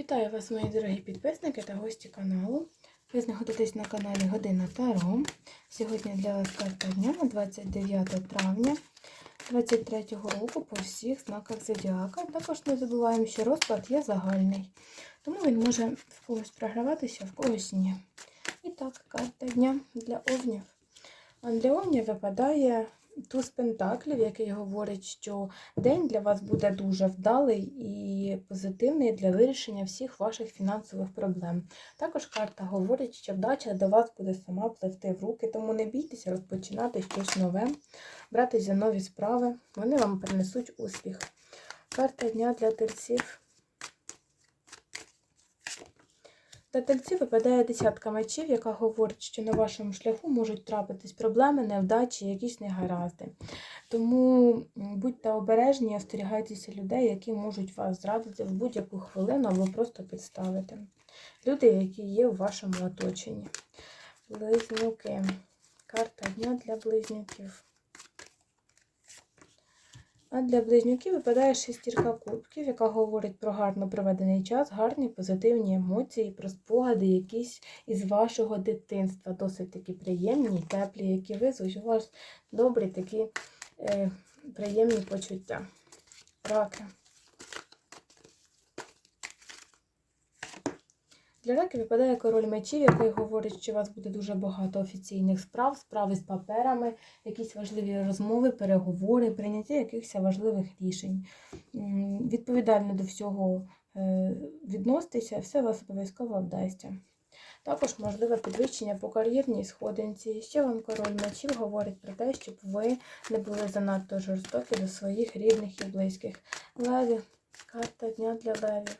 Вітаю вас, мої дорогі підписники та гості каналу. Ви знаходитесь на каналі Година Таро. Сьогодні для вас карта дня на 29 травня 2023 року по всіх знаках зодіака. Також не забуваємо, що розклад є загальний, тому він може в когось програватися, в когось ні. І так, карта дня для овнів. Для овнів випадає туз пентаклів, який говорить, що день для вас буде дуже вдалий і позитивний для вирішення всіх ваших фінансових проблем. Також карта говорить, що вдача до вас буде сама пливти в руки, тому не бійтеся розпочинати щось нове, брати за нові справи. Вони вам принесуть успіх. Карта дня для терців. Для тельців випадає десятка мечів, яка говорить, що на вашому шляху можуть трапитись проблеми, невдачі, якісь негаразди. Тому будьте обережні, остерігайтеся людей, які можуть вас зрадити в будь-яку хвилину або просто підставити. Люди, які є у вашому оточенні. Близнюки. Карта дня для близнюків. А для близнюків випадає шестірка кубків, яка говорить про гарно проведений час, гарні позитивні емоції, про спогади якісь із вашого дитинства. Досить такі приємні, теплі, які визвуть у вас добрі такі е, приємні почуття. Раки. Для раки випадає король мечів, який говорить, що у вас буде дуже багато офіційних справ, справи з паперами, якісь важливі розмови, переговори, прийняття якихось важливих рішень. Відповідально до всього е, відноситися, все вас обов'язково вдасться. Також можливе підвищення по кар'єрній сходинці. Ще вам король мечів говорить про те, щоб ви не були занадто жорстокі до своїх рідних і близьких. Леві, карта дня для левів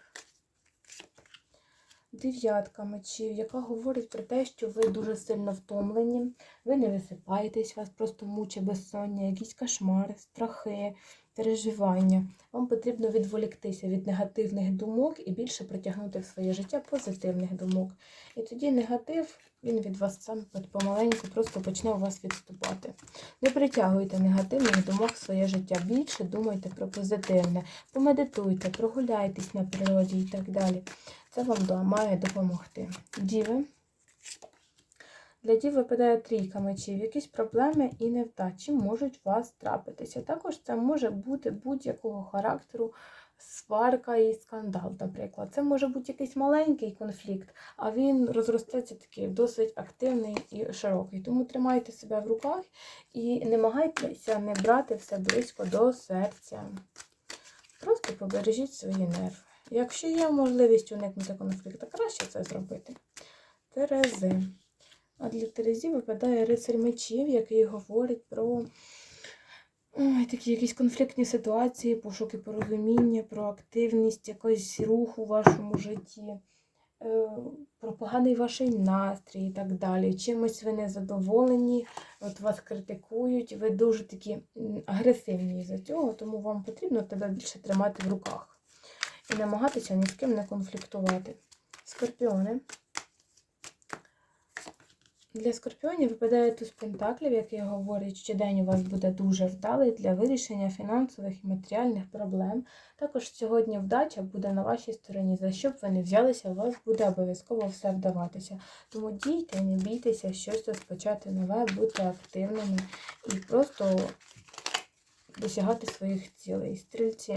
дев'ятка мечів, яка говорить про те, що ви дуже сильно втомлені, ви не висипаєтесь, вас просто мучить безсоння, якісь кошмари, страхи, переживання. Вам потрібно відволіктися від негативних думок і більше притягнути в своє життя позитивних думок. І тоді негатив, він від вас сам помаленьку просто почне у вас відступати. Не притягуйте негативних думок в своє життя. Більше думайте про позитивне, помедитуйте, прогуляйтесь на природі і так далі. Це вам має допомогти. Діви. Для дів випадає трійка мечів. Якісь проблеми і невдачі можуть вас трапитися. Також це може бути будь-якого характеру сварка і скандал, наприклад. Це може бути якийсь маленький конфлікт, а він розростеться такий досить активний і широкий. Тому тримайте себе в руках і намагайтеся не брати все близько до серця. Просто побережіть свої нерви. Якщо є можливість уникнути конфлікту, краще це зробити. Терези. А для Терезі випадає рицарь мечів, який говорить про ой, такі якісь конфліктні ситуації, пошуки порозуміння, про активність, якийсь рух у вашому житті, е, про поганий ваш настрій і так далі. Чимось ви не задоволені, от вас критикують, ви дуже такі агресивні за цього, тому вам потрібно тебе більше тримати в руках і намагатися ні з ким не конфліктувати. Скорпіони. Для скорпіонів випадає туз пентаклів, який говорить, що день у вас буде дуже вдалий для вирішення фінансових і матеріальних проблем. Також сьогодні вдача буде на вашій стороні. За що б ви не взялися, у вас буде обов'язково все вдаватися. Тому дійте, не бійтеся щось розпочати нове, бути активними і просто досягати своїх цілей. Стрільці.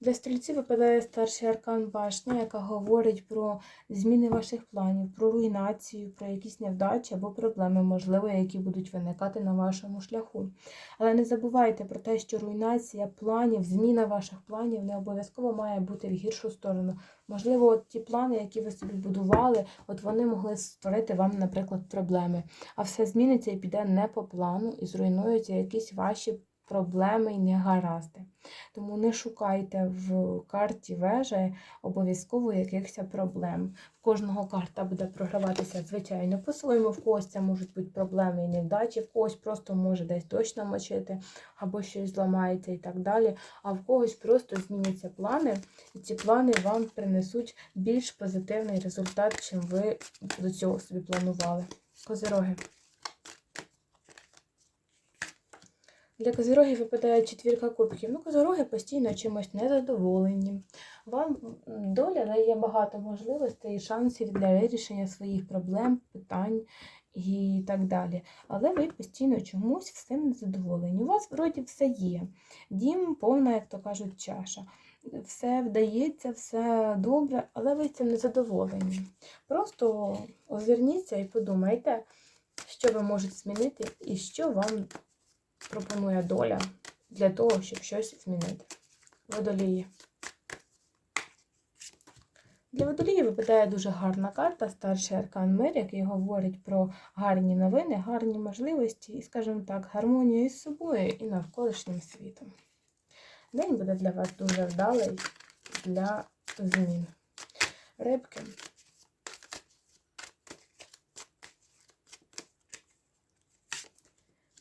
Для стрільців випадає старший аркан башня, яка говорить про зміни ваших планів, про руйнацію, про якісь невдачі або проблеми, можливо, які будуть виникати на вашому шляху. Але не забувайте про те, що руйнація планів, зміна ваших планів не обов'язково має бути в гіршу сторону. Можливо, от ті плани, які ви собі будували, от вони могли створити вам, наприклад, проблеми. А все зміниться і піде не по плану, і зруйнуються якісь ваші проблеми і негаразди. Тому не шукайте в карті вежі обов'язково якихось проблем. В кожного карта буде програватися, звичайно, по-своєму, в когось це можуть бути проблеми і невдачі, в когось просто може десь дощ намочити, або щось зламається і так далі. А в когось просто зміняться плани, і ці плани вам принесуть більш позитивний результат, чим ви до цього собі планували. Козироги. Для козирогів випадає четвірка кубків. Ну, козироги постійно чимось незадоволені. Вам доля дає багато можливостей і шансів для вирішення своїх проблем, питань і так далі. Але ви постійно чомусь всім незадоволені. У вас вроді все є. Дім повна, як то кажуть, чаша. Все вдається, все добре, але ви цим не задоволені. Просто озирніться і подумайте, що ви можете змінити і що вам пропонує доля для того, щоб щось змінити. Водолії. Для водолії випадає дуже гарна карта, старший аркан мир, який говорить про гарні новини, гарні можливості і, скажімо так, гармонію із собою і навколишнім світом. День буде для вас дуже вдалий для змін. Рибки.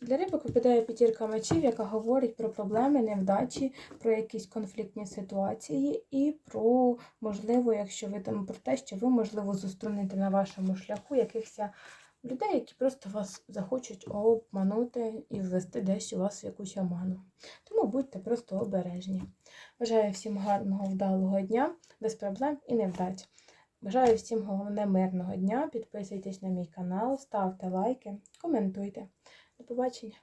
Для рибок випадає п'ятірка мечів, яка говорить про проблеми, невдачі, про якісь конфліктні ситуації і про, можливо, якщо ви там про те, що ви, можливо, зустрінете на вашому шляху якихось людей, які просто вас захочуть обманути і ввести десь у вас якусь оману. Тому будьте просто обережні. Бажаю всім гарного, вдалого дня, без проблем і невдач. Бажаю всім головне мирного дня. Підписуйтесь на мій канал, ставте лайки, коментуйте. До побачення!